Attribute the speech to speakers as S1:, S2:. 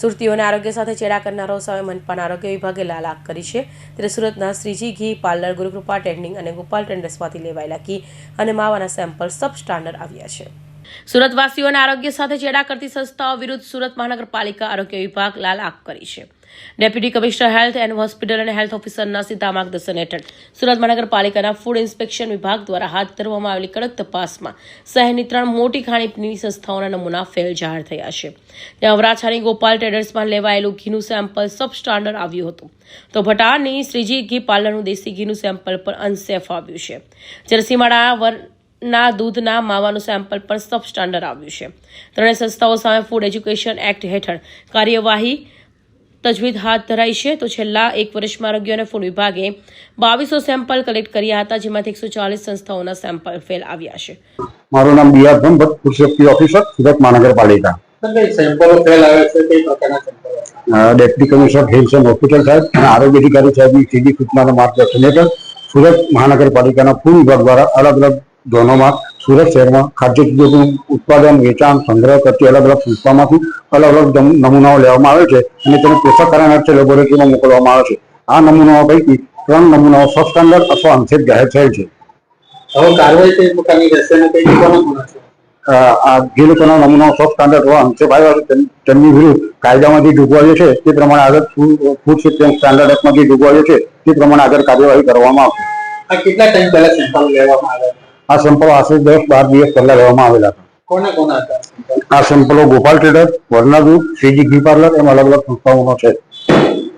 S1: સુરતીઓને આરોગ્ય સાથે ચેડા કરનારો સામે મનપાના આરોગ્ય વિભાગે લાલ આંખ કરી છે. ત્યારે સુરતના શ્રીજી ઘી, પાર્લર, ગુરુકૃપા ટેન્ડિંગ અને ગોપાલ ટેન્ડર્સમાંથી લેવાયેલા ઘી અને માવાના સેમ્પલ સબ સ્ટાન્ડર્ડ આવ્યા છે. સુરતવાસીઓને આરોગ્ય સાથે ચેડા કરતી સંસ્થાઓ વિરુદ્ધ સુરત મહાનગરપાલિકા આરોગ્ય વિભાગ લાલ આંખ કરી છે. Deputy commissioner health and hospital અને હેલ્થ ઓફિસરના સીધા માર્ગદર્શન હેઠળ સુરત મહાનગરપાલિકાના ફૂડ ઇન્સ્પેક્શન વિભાગ દ્વારા હાથ ધરવામાં આવેલી કડક તપાસમાં શહેરની ત્રણ મોટી ખાણીપીણીની સંસ્થાઓના નમૂના ફેલ જાહેર થયા છે. ત્યાં અવરાછાની ગોપાલ ટ્રેડર્સમાં લેવાયેલું ઘીનું સેમ્પલ સબ સ્ટાન્ડર્ડ આવ્યું હતું. તો ભટારની શ્રીજી ઘી પાર્લરનું દેશી ઘીનું સેમ્પલ પણ અનસેફ આવ્યું છે. જ્યારે સીમાડા ના દૂધના માવાનું સેમ્પલ પણ સબ સ્ટાન્ડર્ડ આવ્યું છે. ત્રણેય સંસ્થાઓ સામે ફૂડ એજ્યુકેશન એક્ટ હેઠળ કાર્યવાહી તજવીજ હાથ ધરાઈ છે. તો છેલ્લા એક વર્ષમાં આરોગ્ય અને ફૂડ વિભાગે બાવીસો સેમ્પલ કલેક્ટ કર્યા હતા જેમાંથી એકસો ચાલીસ સંસ્થાઓના સેમ્પલ ફેલ આવ્યા છે.
S2: મારું નામ B R Bhatt food safety officer Surat મહાનગરપાલિકા.
S3: સેમ્પલો ફેલ આવે છે? કઈ પ્રકારના સેમ્પલો
S2: deputy commissioner health and hospital સાહેબ અને આરોગ્ય અધિકારી સાહેબની સીધી સૂચનાના માર્ગદર્શન હેઠળ સુરત મહાનગરપાલિકાના ફૂડ વિભાગ દ્વારા અલગ અલગ ઝોનોમાં સુરત શહેરમાં ખાદ્ય ઉદ્યોગનું ઉત્પાદન વેચાણ સંગ્રહ કરતી અલગ અલગ સંસ્થામાંથી અલગ અલગ નમ- નમૂનાઓ લેવામાં આવે છે અને તેને પૃથ્થકરણ અર્થે લેબોરેટરીમાં મોકલવામાં આવે છે. આ નમૂનાઓ પૈકી ત્રણ નમૂનાઓ સબસ્ટાન્ડર્ડ અથવા અનસેફ જાહેર થયેલ છે.
S3: હવે કાર્યવાહી પ્રકારની રહેશે અને કઈ છે?
S2: જે લોકોના નમૂનાઓ સબસ્ટાન્ડર્ડ અથવા અનસેફ આવ્યા છે તેમની વિરુદ્ધ કાયદામાં જે જોગવાઈઓ છે તે પ્રમાણે આગળ ફૂડ સેફ્ટી સ્ટાન્ડર્ડ એક્ટમાં જે જોગવાઈઓ છે તે પ્રમાણે આગળ કાર્યવાહી કરવામાં આવશે.
S3: આ કેટલા ટાઈમ પહેલા સેમ્પલ લેવામાં આવ્યા?
S2: આ સેમ્પલો આશરે દસ બાર દિવસ પહેલા લેવામાં આવેલા હતા.
S3: કોના કોના હતા?
S2: આ સેમ્પલો ગોપાલ ટ્રેડર વરના દૂધ શ્રીજી ઘી પાર્લર એમ અલગ અલગ સંસ્થાઓનો છે.